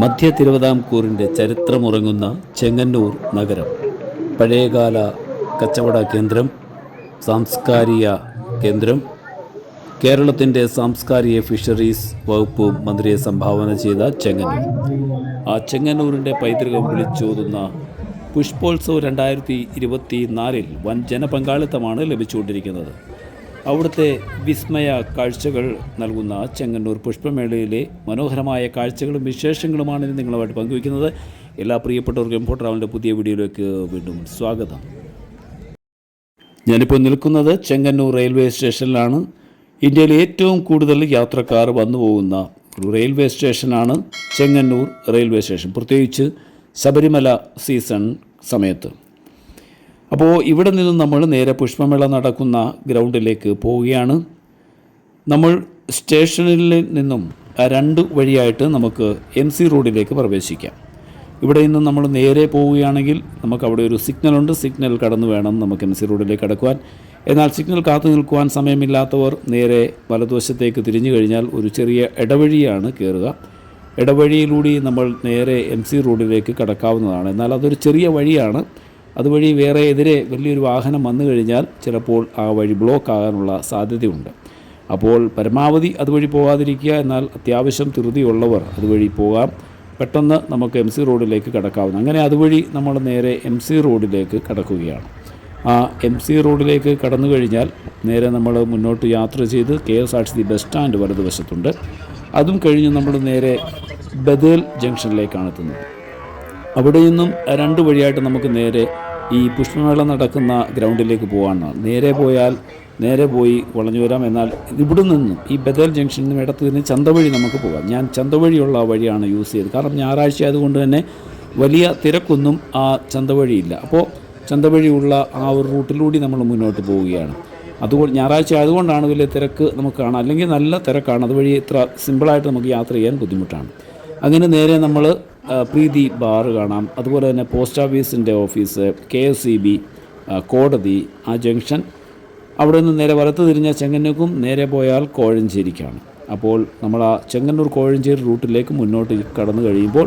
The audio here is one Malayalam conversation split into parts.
മധ്യ തിരുവിതാംകൂറിന്റെ ചരിത്രമുറങ്ങുന്ന ചെങ്ങന്നൂർ നഗരം. പഴയകാല കച്ചവട കേന്ദ്രം സാംസ്കാരിക കേന്ദ്രം കേരളത്തിന്റെ സാംസ്കാരിക ഫിഷറീസ് വകുപ്പ് മന്ത്രിയെ സംഭാവന ചെയ്ത ചെങ്ങന്നൂർ. ആ ചെങ്ങന്നൂരിന്റെ പൈതൃകം വിളിച്ചോതുന്ന പുഷ്പോത്സവ് രണ്ടായിരത്തി ഇരുപത്തി നാലിൽ വൻ ജനപങ്കാളിത്തമാണ് ലഭിച്ചുകൊണ്ടിരിക്കുന്നത്. അവിടുത്തെ വിസ്മയ കാഴ്ചകൾ നൽകുന്ന ചെങ്ങന്നൂർ പുഷ്പമേളയിലെ മനോഹരമായ കാഴ്ചകളും വിശേഷങ്ങളുമാണ് ഇന്ന് നിങ്ങളുമായിട്ട് പങ്കുവയ്ക്കുന്നത്. എല്ലാ പ്രിയപ്പെട്ടവർക്കും എംപോ ട്രാവലിന്റെ പുതിയ വീഡിയോയിലേക്ക് വീണ്ടും സ്വാഗതം. ഞാനിപ്പോൾ നിൽക്കുന്നത് ചെങ്ങന്നൂർ റെയിൽവേ സ്റ്റേഷനിലാണ്. ഇന്ത്യയിലെ ഏറ്റവും കൂടുതൽ യാത്രക്കാർ വന്നു പോകുന്ന റെയിൽവേ സ്റ്റേഷനാണ് ചെങ്ങന്നൂർ റെയിൽവേ സ്റ്റേഷൻ. പ്രത്യേകിച്ച് ശബരിമല സീസൺ സമയത്ത്. അപ്പോൾ ഇവിടെ നിന്നും നമ്മൾ നേരെ പുഷ്പമേള നടക്കുന്ന ഗ്രൗണ്ടിലേക്ക് പോവുകയാണ്. നമ്മൾ സ്റ്റേഷനിൽ നിന്നും രണ്ട് വഴിയായിട്ട് നമുക്ക് എം സി റോഡിലേക്ക് പ്രവേശിക്കാം. ഇവിടെ നിന്ന് നമ്മൾ നേരെ പോവുകയാണെങ്കിൽ നമുക്ക് അവിടെ ഒരു സിഗ്നലുണ്ട് സിഗ്നൽ കടന്നു വേണം നമുക്ക് എം സി റോഡിലേക്ക് കടക്കുവാൻ. എന്നാൽ സിഗ്നൽ കാത്തു നിൽക്കുവാൻ സമയമില്ലാത്തവർ നേരെ വലതുവശത്തേക്ക് തിരിഞ്ഞു കഴിഞ്ഞാൽ ഒരു ചെറിയ ഇടവഴിയാണ് കയറുക. ഇടവഴിയിലൂടെ നമ്മൾ നേരെ എം സി റോഡിലേക്ക് കടക്കാവുന്നതാണ്. എന്നാൽ അതൊരു ചെറിയ വഴിയാണ്. അതുവഴി വേറെ എതിരെ വലിയൊരു വാഹനം വന്നു കഴിഞ്ഞാൽ ചിലപ്പോൾ ആ വഴി ബ്ലോക്ക് ആകാനുള്ള സാധ്യതയുണ്ട്. അപ്പോൾ പരമാവധി അതുവഴി പോകാതിരിക്കുക എന്നാൽ അത്യാവശ്യം ധൃതിയുള്ളവർ അതുവഴി പോകാം. പെട്ടെന്ന് നമുക്ക് എം സി റോഡിലേക്ക് കടക്കാവുന്ന അങ്ങനെ അതുവഴി നമ്മൾ നേരെ എം സി റോഡിലേക്ക് കടക്കുകയാണ്. ആ എം സി റോഡിലേക്ക് കടന്നു കഴിഞ്ഞാൽ നേരെ നമ്മൾ മുന്നോട്ട് യാത്ര ചെയ്ത് K S R C bus stand വലതുവശത്തുണ്ട്. അതും കഴിഞ്ഞ് നമ്മൾ നേരെ ബദേൽ ജംഗ്ഷനിലേക്കാണ് എത്തുന്നത്. അവിടെ നിന്നും രണ്ട് വഴിയായിട്ട് നമുക്ക് നേരെ ഈ പുഷ്പമേള നടക്കുന്ന ഗ്രൗണ്ടിലേക്ക് പോവാണ്. നേരെ പോയാൽ നേരെ പോയി വളഞ്ഞു വരാം എന്നാൽ ഇവിടെ നിന്നും ഈ ബദൽ ജംഗ്ഷനിൽ നിന്നും ഇടത്ത് നിന്ന് ചന്തവഴി നമുക്ക് പോകാം ഞാൻ ചന്തവഴിയുള്ള വഴിയാണ് യൂസ് ചെയ്തത്. കാരണം ഞായറാഴ്ച ആയതുകൊണ്ട് തന്നെ വലിയ തിരക്കൊന്നും ആ ചന്തവഴിയില്ല. അപ്പോൾ ചന്തവഴിയുള്ള ആ ഒരു റൂട്ടിലൂടെ നമ്മൾ മുന്നോട്ട് പോവുകയാണ്. അതുകൊണ്ട് ഞായറാഴ്ച ആയതുകൊണ്ടാണ് വലിയ തിരക്ക് നമുക്ക് കാണാം. അല്ലെങ്കിൽ നല്ല തിരക്കാണ്. അതുവഴി ഇത്ര സിമ്പിളായിട്ട് നമുക്ക് യാത്ര ചെയ്യാൻ ബുദ്ധിമുട്ടാണ്. അങ്ങനെ നേരെ നമ്മൾ പ്രീതി ബാർ കാണാം. അതുപോലെ തന്നെ പോസ്റ്റ് ഓഫീസിന്റെ office K S C B കോടതി ആ ജംഗ്ഷൻ. അവിടെ നിന്ന് നേരെ വലത്ത് തിരിഞ്ഞ ചെങ്ങന്നൂർക്കും നേരെ പോയാൽ കോഴഞ്ചേരിക്കാണ്. അപ്പോൾ നമ്മൾ ആ ചെങ്ങന്നൂർ കോഴഞ്ചേരി റൂട്ടിലേക്ക് മുന്നോട്ട് കടന്നു കഴിയുമ്പോൾ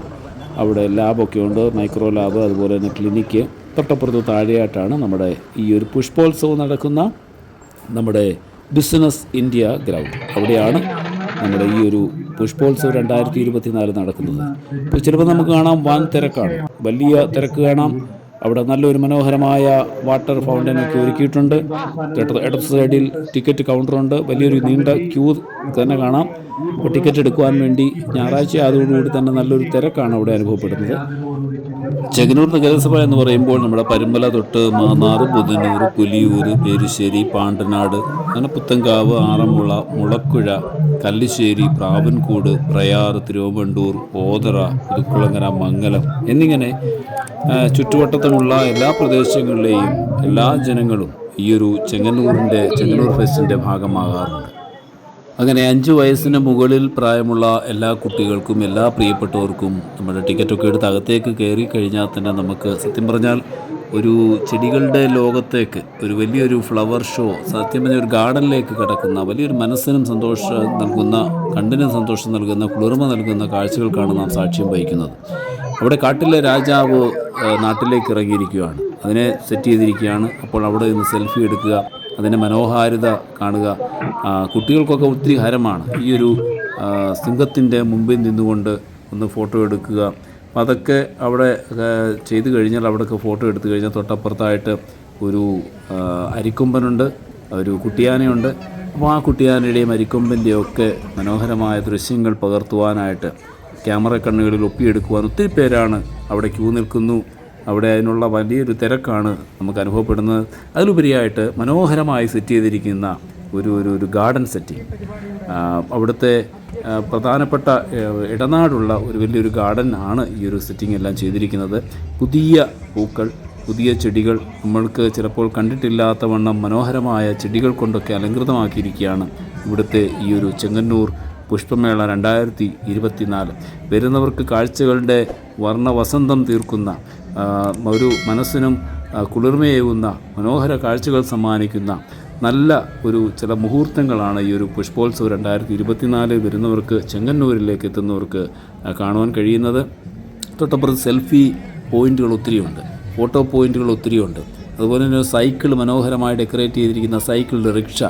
അവിടെ ലാബൊക്കെ ഉണ്ട് മൈക്രോ ലാബ് അതുപോലെ തന്നെ ക്ലിനിക്ക്. തൊട്ടപ്പുറത്ത് താഴെയായിട്ടാണ് നമ്മുടെ ഈ ഒരു പുഷ്പോത്സവം നടക്കുന്ന നമ്മുടെ ബിസിനസ് ഇന്ത്യ ഗ്രൗണ്ട്. അവിടെയാണ് നമ്മുടെ ഈ ഒരു പുഷ്പോത്സവം രണ്ടായിരത്തി ഇരുപത്തിനാല് നടക്കുന്നത്. ഇപ്പോൾ ചിലപ്പോൾ നമുക്ക് കാണാം വൻ തിരക്കാണ്. വലിയ തിരക്ക് കാണാം. അവിടെ നല്ലൊരു മനോഹരമായ വാട്ടർ ഫൗണ്ടനൊക്കെ ഒരുക്കിയിട്ടുണ്ട്. ഇടത് ഇടത് സൈഡിൽ ടിക്കറ്റ് കൗണ്ടറുണ്ട് വലിയൊരു നീണ്ട ക്യൂ തന്നെ കാണാം. അപ്പോൾ ടിക്കറ്റ് എടുക്കുവാൻ വേണ്ടി ഞായറാഴ്ച അതോടുകൂടി തന്നെ നല്ലൊരു തിരക്കാണ് അവിടെ അനുഭവപ്പെടുന്നത്. ചെങ്ങന്നൂർ നഗരസഭ എന്ന് പറയുമ്പോൾ നമ്മുടെ പരുമ്പല തൊട്ട് മാന്നാർ ബുധനൂർ പുലിയൂർ പേരുശ്ശേരി പാണ്ടനാട് അങ്ങനെ പുത്തങ്കാവ് ആറന്മുള മുളക്കുഴ കല്ലിശ്ശേരി പ്രാവൻകൂട് പ്രയാർ തിരുവമ്പണ്ടൂർ ഓതറ പുതുക്കുളങ്ങര മംഗലം എന്നിങ്ങനെ ചുറ്റുവട്ടത്തുമുള്ള എല്ലാ പ്രദേശങ്ങളിലെയും എല്ലാ ജനങ്ങളും ഈ ഒരു ചെങ്ങന്നൂരിന്റെ ചെങ്ങന്നൂർ ഫെസ്റ്റിന്റെ ഭാഗമാകാറുണ്ട്. അങ്ങനെ അഞ്ച് വയസ്സിന് മുകളിൽ പ്രായമുള്ള എല്ലാ കുട്ടികൾക്കും എല്ലാ പ്രിയപ്പെട്ടവർക്കും നമ്മുടെ ടിക്കറ്റൊക്കെ എടുത്ത് അകത്തേക്ക് കയറി കഴിഞ്ഞാൽ തന്നെ നമുക്ക് സത്യം പറഞ്ഞാൽ ഒരു ചെടികളുടെ ലോകത്തേക്ക് ഒരു വലിയൊരു ഫ്ലവർ ഷോ സത്യം പറഞ്ഞ ഒരു ഗാർഡനിലേക്ക് കിടക്കുന്ന വലിയൊരു മനസ്സിനും സന്തോഷം നൽകുന്ന കണ്ണിനും സന്തോഷം നൽകുന്ന കുളിർമ നൽകുന്ന കാഴ്ചകൾക്കാണ് നാം സാക്ഷ്യം വഹിക്കുന്നത്. അവിടെ കാട്ടിലെ രാജാവ് നാട്ടിലേക്ക് ഇറങ്ങിയിരിക്കുകയാണ്. അതിനെ സെറ്റ് ചെയ്തിരിക്കുകയാണ്. അപ്പോൾ അവിടെ നിന്ന് സെൽഫി എടുക്കുക. അതിന്റെ മനോഹാരിത കാണുക കുട്ടികൾക്കൊക്കെ ഒത്തിരി ഹരമാണ്. ഈ ഒരു സിംഹത്തിന്റെ മുമ്പിൽ നിന്നുകൊണ്ട് ഒന്ന് ഫോട്ടോ എടുക്കുക. അപ്പം അതൊക്കെ അവിടെ ചെയ്തു കഴിഞ്ഞാൽ അവിടെയൊക്കെ ഫോട്ടോ എടുത്തു കഴിഞ്ഞാൽ തൊട്ടപ്പുറത്തായിട്ട് ഒരു അരിക്കൊമ്പനുണ്ട് ഒരു കുട്ടിയാനയുണ്ട്. അപ്പോൾ ആ കുട്ടിയാനയുടെയും അരിക്കൊമ്പന്റെയും ഒക്കെ മനോഹരമായ ദൃശ്യങ്ങൾ പകർത്തുവാനായിട്ട് ക്യാമറ കണ്ണുകളിൽ ഒപ്പിയെടുക്കുവാൻ ഒത്തിരി പേരാണ് അവിടെ ക്യൂ നിൽക്കുന്നു. അവിടെ അതിനുള്ള വലിയൊരു തിരക്കാണ് നമുക്ക് അനുഭവപ്പെടുന്നത്. അതിലുപരിയായിട്ട് മനോഹരമായി സെറ്റ് ചെയ്തിരിക്കുന്ന ഒരു ഒരു ഒരു ഗാർഡൻ സെറ്റിംഗ് അവിടുത്തെ പ്രധാനപ്പെട്ട ഇടനാടുള്ള ഒരു വലിയൊരു ഗാർഡൻ ആണ് ഈ ഒരു സെറ്റിംഗ് എല്ലാം ചെയ്തിരിക്കുന്നത്. പുതിയ പൂക്കൾ പുതിയ ചെടികൾ നമ്മൾക്ക് ചിലപ്പോൾ കണ്ടിട്ടില്ലാത്ത വണ്ണം മനോഹരമായ ചെടികൾ കൊണ്ടൊക്കെ അലങ്കൃതമാക്കിയിരിക്കുകയാണ് ഇവിടുത്തെ ഈ ഒരു ചെങ്ങന്നൂർ പുഷ്പമേള രണ്ടായിരത്തി ഇരുപത്തിനാല്. വരുന്നവർക്ക് കാഴ്ചകളുടെ വർണവസന്തം തീർക്കുന്ന ഒരു മനസ്സിനും കുളിർമയേകുന്ന മനോഹര കാഴ്ചകൾ സമ്മാനിക്കുന്ന നല്ല ഒരു ചില മുഹൂർത്തങ്ങളാണ് ഈ ഒരു പുഷ്പോത്സവം രണ്ടായിരത്തി ഇരുപത്തിനാല് വരുന്നവർക്ക് ചെങ്ങന്നൂരിലേക്ക് എത്തുന്നവർക്ക് കാണുവാൻ കഴിയുന്നത്. തൊട്ടപ്പുറത്ത് സെൽഫി പോയിന്റുകൾ ഒത്തിരിയുണ്ട്. ഫോട്ടോ പോയിന്റുകൾ ഒത്തിരിയുണ്ട്. അതുപോലെ തന്നെ സൈക്കിൾ മനോഹരമായി ഡെക്കറേറ്റ് ചെയ്തിരിക്കുന്ന സൈക്കിൾ റിക്ഷ.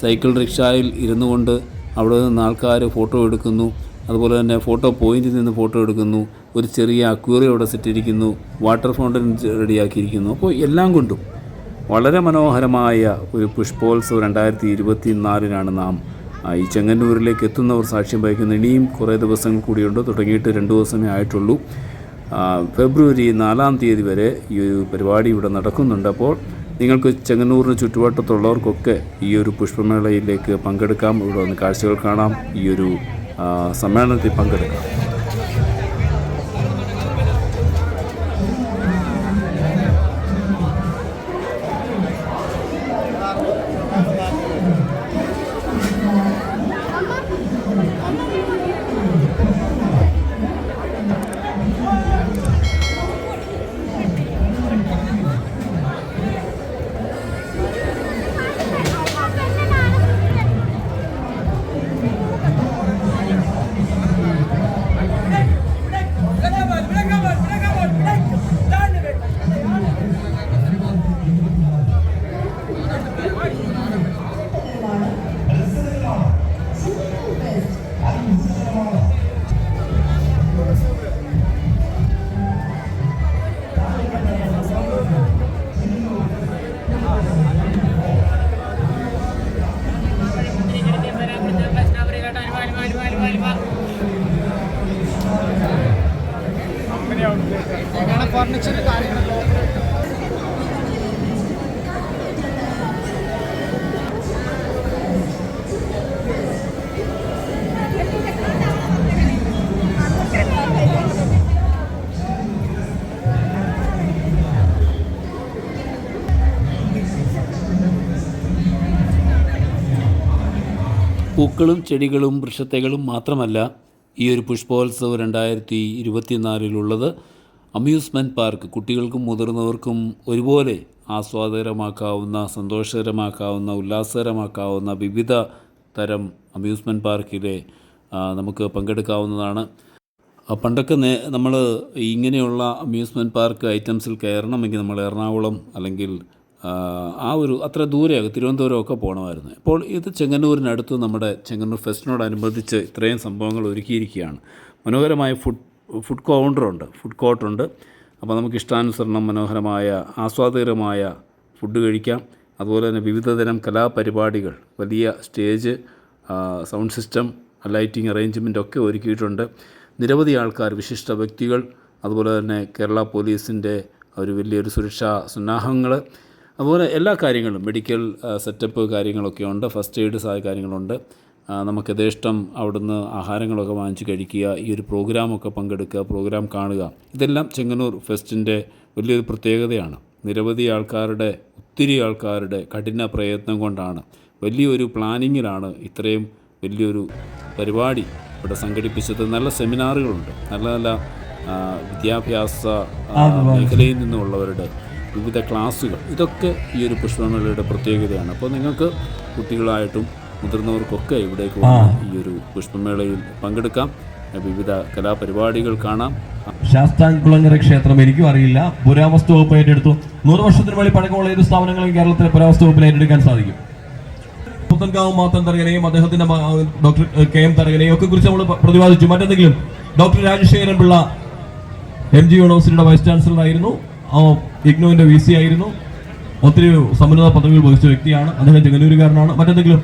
സൈക്കിൾ റിക്ഷയിൽ ഇരുന്നു കൊണ്ട് അവിടെ നിന്ന് ആൾക്കാർ ഫോട്ടോ എടുക്കുന്നു. അതുപോലെ തന്നെ ഫോട്ടോ പോയിന്റിൽ നിന്ന് ഫോട്ടോ എടുക്കുന്നു. ഒരു ചെറിയ അക്വേറിയം അവിടെ സെറ്റിരിക്കുന്നു വാട്ടർ ഫൗണ്ടൻ റെഡിയാക്കിയിരിക്കുന്നു അപ്പോൾ എല്ലാം കൊണ്ടും വളരെ മനോഹരമായ ഒരു പുഷ്പോത്സവം രണ്ടായിരത്തി ഇരുപത്തി നാലിനാണ് നാം ഈ ചെങ്ങന്നൂരിലേക്ക് എത്തുന്നവർ സാക്ഷ്യം വഹിക്കുന്ന. ഇനിയും കുറേ ദിവസങ്ങൾ കൂടിയുണ്ട്. തുടങ്ങിയിട്ട് രണ്ട് ദിവസമേ ആയിട്ടുള്ളൂ. ഫെബ്രുവരി നാലാം തീയതി വരെ ഈ പരിപാടി ഇവിടെ നടക്കുന്നുണ്ട്. അപ്പോൾ നിങ്ങൾക്ക് ചെങ്ങന്നൂരിന് ചുറ്റുവട്ടത്തുള്ളവർക്കൊക്കെ ഈ ഒരു പുഷ്പമേളയിലേക്ക് പങ്കെടുക്കാം. ഇവിടെ വന്ന് കാഴ്ചകൾ കാണാം. ഈ ഒരു സമ്മേളനത്തിൽ പങ്കെടുക്കാം. ഫർണിച്ചർ കാര്യങ്ങളൊക്കെ പൂക്കളും ചെടികളും വൃക്ഷത്തൈകളും മാത്രമല്ല ഈ ഒരു പുഷ്പോത്സവം രണ്ടായിരത്തി ഇരുപത്തിനാലിലുള്ളത് അമ്യൂസ്മെന്റ് പാർക്ക് കുട്ടികൾക്കും മുതിർന്നവർക്കും ഒരുപോലെ ആസ്വാദകരമാക്കാവുന്ന സന്തോഷകരമാക്കാവുന്ന ഉല്ലാസകരമാക്കാവുന്ന വിവിധ തരം അമ്യൂസ്മെന്റ് പാർക്കിലെ നമുക്ക് പങ്കെടുക്കാവുന്നതാണ്. പണ്ടൊക്കെ നേ നമ്മൾ ഇങ്ങനെയുള്ള അമ്യൂസ്മെന്റ് പാർക്ക് ഐറ്റംസിൽ കയറണമെങ്കിൽ നമ്മൾ എറണാകുളം അല്ലെങ്കിൽ ആ, ഒരു അത്ര ദൂരെയൊക്കെ തിരുവനന്തപുരമൊക്കെ പോകണമായിരുന്നു ഇപ്പോൾ ഇത് ചെങ്ങന്നൂരിനടുത്ത് നമ്മുടെ ചെങ്ങന്നൂർ ഫെസ്റ്റിനോടനുബന്ധിച്ച് ഇത്രയും സംഭവങ്ങൾ ഒരുക്കിയിരിക്കുകയാണ്. മനോഹരമായ ഫുഡ് ഫുഡ് കൗണ്ടറുണ്ട് ഫുഡ് കോർട്ടുണ്ട്. അപ്പോൾ നമുക്ക് ഇഷ്ടാനുസരണം മനോഹരമായ ആസ്വാദകരമായ ഫുഡ് കഴിക്കാം. അതുപോലെ തന്നെ വിവിധതരം കലാപരിപാടികൾ വലിയ stage sound system lighting arrangement ഒക്കെ ഒരുക്കിയിട്ടുണ്ട്. നിരവധി ആൾക്കാർ വിശിഷ്ട വ്യക്തികൾ അതുപോലെ തന്നെ കേരള പോലീസിന്റെ ഒരു വലിയൊരു സുരക്ഷാ സന്നാഹങ്ങൾ അതുപോലെ എല്ലാ കാര്യങ്ങളും മെഡിക്കൽ സെറ്റപ്പ് കാര്യങ്ങളൊക്കെ ഉണ്ട് ഫസ്റ്റ് എയ്ഡ് സഹായ കാര്യങ്ങളുണ്ട്. നമുക്ക് യഥേഷ്ടം അവിടുന്ന് ആഹാരങ്ങളൊക്കെ വാങ്ങിച്ച് കഴിക്കുക ഈ ഒരു പ്രോഗ്രാമൊക്കെ പങ്കെടുക്കുക പ്രോഗ്രാം കാണുക. ഇതെല്ലാം ചെങ്ങന്നൂർ ഫെസ്റ്റിന്റെ വലിയൊരു പ്രത്യേകതയാണ്. നിരവധി ആൾക്കാരുടെ ഒത്തിരി ആൾക്കാരുടെ കഠിന പ്രയത്നം കൊണ്ടാണ് വലിയൊരു പ്ലാനിങ്ങിലാണ് ഇത്രയും വലിയൊരു പരിപാടി ഇവിടെ സംഘടിപ്പിച്ചത്. നല്ല സെമിനാറുകളുണ്ട് നല്ല നല്ല വിദ്യാഭ്യാസ മേഖലയിൽ നിന്നുള്ളവരുടെ വിവിധ ക്ലാസ്സുകൾ. ഇതൊക്കെ ഈ ഒരു പുഷ്പമേളയുടെ പ്രത്യേകതയാണ്. അപ്പോൾ നിങ്ങൾക്ക് കുട്ടികളായിട്ടും മുതിർന്നവർക്കൊക്കെ ഇവിടേക്ക് വന്ന് ഈ ഒരു പുഷ്പമേളയിൽ പങ്കെടുക്കാം. വിവിധ കലാപരിപാടികൾ കാണാം. ശാസ്താംകുളങ്ങര ക്ഷേത്രം എനിക്കും അറിയില്ല. പുരാവസ്തു വകുപ്പ് ഏറ്റെടുത്തു. നൂറ് വർഷത്തിന് വേണ്ടി പഴക്കമുള്ള ഏത് സ്ഥാപനങ്ങളും കേരളത്തിലെ പുരാവസ്തു വകുപ്പിൽ ഏറ്റെടുക്കാൻ സാധിക്കും. പുത്തൻകാവ് മാത്തൻ തരകനെയും അദ്ദേഹത്തിന്റെ ഡോക്ടർ കെ എം തരകനെയും ഒക്കെ കുറിച്ച് നമ്മൾ പ്രതിപാദിച്ചു. മറ്റെന്തെങ്കിലും? Doctor Rajasekharan Pillai M G യൂണിവേഴ്സിറ്റിയുടെ വൈസ് ചാൻസലർ ആയിരുന്നു ഇഗ്നുവിന്റെ വി സി ആയിരുന്നു. ഒത്തിരി സമുന്നത പദവികൾ വഹിച്ച വ്യക്തിയാണ്. അദ്ദേഹം ചെങ്ങന്നൂരുകാരനാണ്. മറ്റെന്തെങ്കിലും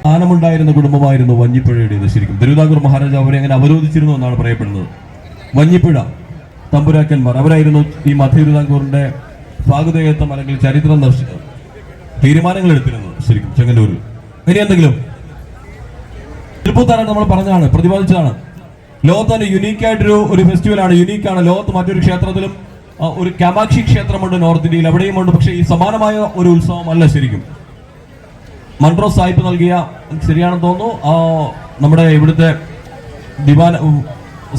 സ്ഥാനമുണ്ടായിരുന്ന കുടുംബമായിരുന്നു വഞ്ഞിപ്പുഴയുടേത് ശരിക്കും. തിരുവിതാംകൂർ മഹാരാജാവ് അവരെ അങ്ങനെ അവരോധിച്ചിരുന്നു എന്നാണ് പറയപ്പെടുന്നത്. വഞ്ഞിപ്പുഴ തമ്പുരാക്കന്മാർ അവരായിരുന്നു ഈ മധ്യ തിരുവിതാംകൂറിന്റെ സ്വാഗതയത്വം അല്ലെങ്കിൽ ചരിത്രം ദർശ തീരുമാനങ്ങൾ എടുത്തിരുന്നത് ശരിക്കും ചെങ്ങന്നൂരിൽ. ഇനി എന്തെങ്കിലും? തിരുപ്പൂത്താരായിട്ട് നമ്മൾ പറഞ്ഞാണ് പ്രതിപാദിച്ചതാണ്. ലോകത്ത് തന്നെ യുണീക്ക് ആയിട്ടൊരു ഒരു ഫെസ്റ്റിവലാണ് ആണ്. ലോകത്ത് മറ്റൊരു ക്ഷേത്രത്തിലും ഒരു കാമാക്ഷി ക്ഷേത്രമുണ്ട് നോർത്ത് ഇന്ത്യയിൽ എവിടെയും ഉണ്ട്. പക്ഷേ ഈ സമാനമായ ഒരു ഉത്സവമല്ല ശരിക്കും. മൺട്രോ സാഹിബ് നൽകിയ ശരിയാണെന്ന് തോന്നുന്നു. നമ്മുടെ ഇവിടുത്തെ ദിവാൻ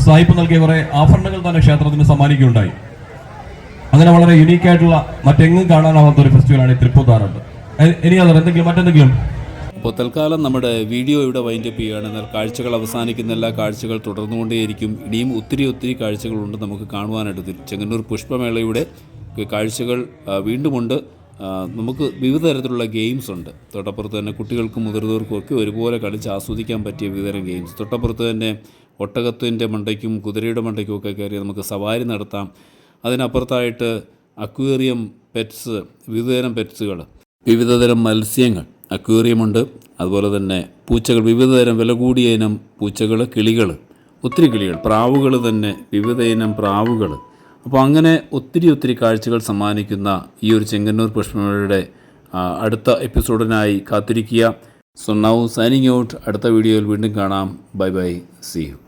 സാഹിബ് നൽകിയ കുറെ ആഭരണങ്ങൾ തന്നെ ക്ഷേത്രത്തിന് സമ്മാനിക്കുകയുണ്ടായി. അങ്ങനെ വളരെ യുണീക്കായിട്ടുള്ള മറ്റെങ്ങും കാണാനാവാത്ത ഒരു ഫെസ്റ്റിവലാണ് ഈ തൃപ്പൂത്താറുണ്ട് ഇനി അതർ എന്തെങ്കിലും മറ്റെന്തെങ്കിലും? അപ്പോൾ തൽക്കാലം നമ്മുടെ വീഡിയോ ഇവിടെ വൈൻഡപ്പ് ചെയ്യുകയാണ്. എന്നാൽ കാഴ്ചകൾ അവസാനിക്കുന്ന എല്ലാ കാഴ്ചകൾ തുടർന്നുകൊണ്ടേയിരിക്കും. ഇനിയും ഒത്തിരി ഒത്തിരി കാഴ്ചകളുണ്ട് നമുക്ക് കാണുവാനായിട്ട്. ചെങ്ങന്നൂർ പുഷ്പമേളയുടെ കാഴ്ചകൾ വീണ്ടുമുണ്ട്. നമുക്ക് വിവിധ തരത്തിലുള്ള ഗെയിംസ് ഉണ്ട്. തൊട്ടപ്പുറത്ത് തന്നെ കുട്ടികൾക്കും മുതിർന്നവർക്കും ഒക്കെ ഒരുപോലെ കളിച്ച് ആസ്വദിക്കാൻ പറ്റിയ വിവിധതരം ഗെയിംസ് തൊട്ടപ്പുറത്ത് തന്നെ ഒട്ടകത്തിന്റെ മണ്ടയ്ക്കും കുതിരയുടെ മണ്ടയ്ക്കും ഒക്കെ കയറി നമുക്ക് സവാരി നടത്താം. അതിനപ്പുറത്തായിട്ട് അക്വേറിയം പെറ്റ്സ് വിവിധതരം പെറ്റ്സുകൾ വിവിധതരം മത്സ്യങ്ങൾ അക്വേറിയമുണ്ട്. അതുപോലെ തന്നെ പൂച്ചകൾ വിവിധതരം വില കൂടിയ ഇനം പൂച്ചകൾ കിളികൾ ഒത്തിരി കിളികൾ പ്രാവുകൾ തന്നെ വിവിധ ഇനം പ്രാവുകൾ. അപ്പോൾ അങ്ങനെ ഒത്തിരി ഒത്തിരി കാഴ്ചകൾ സമ്മാനിക്കുന്ന ഈ ഒരു ചെങ്ങന്നൂർ പുഷ്പമേളയുടെ അടുത്ത എപ്പിസോഡിനായി കാത്തിരിക്കുക. സോ നൗ സൈനിങ് ഔട്ട് അടുത്ത വീഡിയോയിൽ വീണ്ടും കാണാം. Bye bye C U